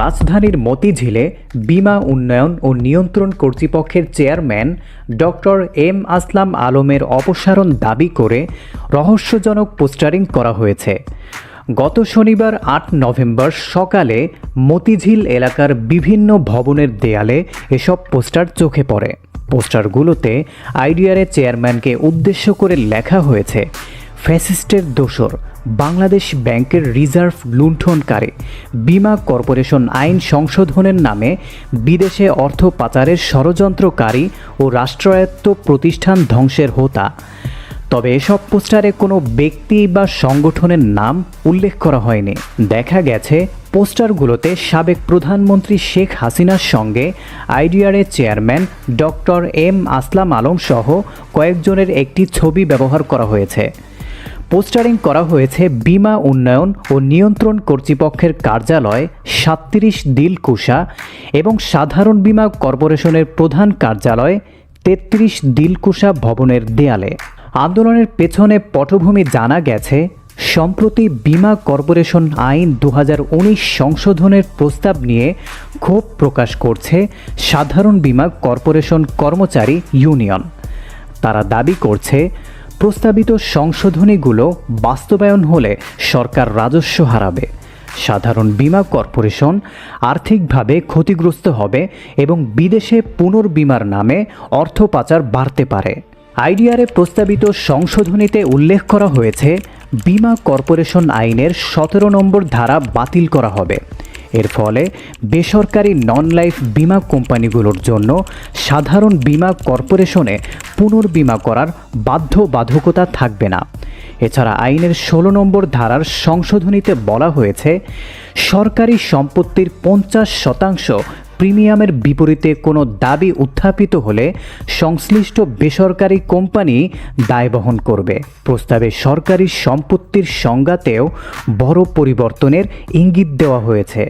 রাজধানীর মতিঝিলে বিমা উন্নয়ন ও নিয়ন্ত্রণ কর্তৃপক্ষের চেয়ারম্যান ডক্টর এম আসলাম আলমের অপসারণ দাবি করে রহস্যজনক পোস্টারিং করা হয়েছে। গত শনিবার আট নভেম্বর সকালে মতিঝিল এলাকার বিভিন্ন ভবনের দেয়ালে এসব পোস্টার চোখে পড়ে। পোস্টারগুলোতে আইডিআরের চেয়ারম্যানকে উদ্দেশ্য করে লেখা হয়েছে ফ্যাসিস্টের দোসর বাংলাদেশ ব্যাংকের রিজার্ভ লুণ্ঠনকারী বিমা কর্পোরেশন আইন সংশোধনের নামে বিদেশে অর্থ পাচারের ষড়যন্ত্রকারী ও রাষ্ট্রায়ত্ত প্রতিষ্ঠান ধ্বংসের হোতা। তবে এসব পোস্টারে কোনো ব্যক্তি বা সংগঠনের নাম উল্লেখ করা হয়নি। দেখা গেছে, পোস্টারগুলোতে সাবেক প্রধানমন্ত্রী শেখ হাসিনার সঙ্গে IDRA chairman doctor M Aslam Alam সহ কয়েকজনের একটি ছবি ব্যবহার করা হয়েছে। পোস্টারিং করা হয়েছে বিমা উন্নয়ন ও নিয়ন্ত্রণ কর্তৃপক্ষের কার্যালয় সাতত্রিশ দিলকুশা এবং সাধারণ বিমা কর্পোরেশনের প্রধান কার্যালয় তেত্রিশ দিলকুশা ভবনের দেয়ালে। আন্দোলনের পেছনে পটভূমি জানা গেছে, সম্প্রতি বিমা কর্পোরেশন আইন দু হাজার উনিশ সংশোধনের প্রস্তাব নিয়ে ক্ষোভ প্রকাশ করছে সাধারণ বীমা কর্পোরেশন কর্মচারী ইউনিয়ন। তারা দাবি করছে প্রস্তাবিত সংশোধনীগুলো বাস্তবায়ন হলে সরকার রাজস্ব হারাবে। সাধারণ বীমা কর্পোরেশন আর্থিকভাবে ক্ষতিগ্রস্ত হবে এবং বিদেশে পুনর্বিমার নামে অর্থ পাচার বাড়তে পারে। আইডিআরে প্রস্তাবিত সংশোধনীতে উল্লেখ করা হয়েছে, বিমা কর্পোরেশন আইনের সতেরো নম্বর ধারা বাতিল করা হবে। এর ফলে বেসরকারি নন লাইফ বিমা কোম্পানিগুলোর জন্য সাধারণ বিমা কর্পোরেশনে পুনর্বিমা করার বাধ্যবাধকতা থাকবে না। এছাড়া আইনের ষোলো নম্বর ধারার সংশোধনীতে বলা হয়েছে, সরকারি সম্পত্তির পঞ্চাশ শতাংশ প্রিমিয়ামের বিপরীতে কোনো দাবি উত্থাপিত হলে সংশ্লিষ্ট বেসরকারি কোম্পানি দায় বহন করবে। প্রস্তাবে সরকারি সম্পত্তির সংজ্ঞাতেও বড় পরিবর্তনের ইঙ্গিত দেওয়া হয়েছে।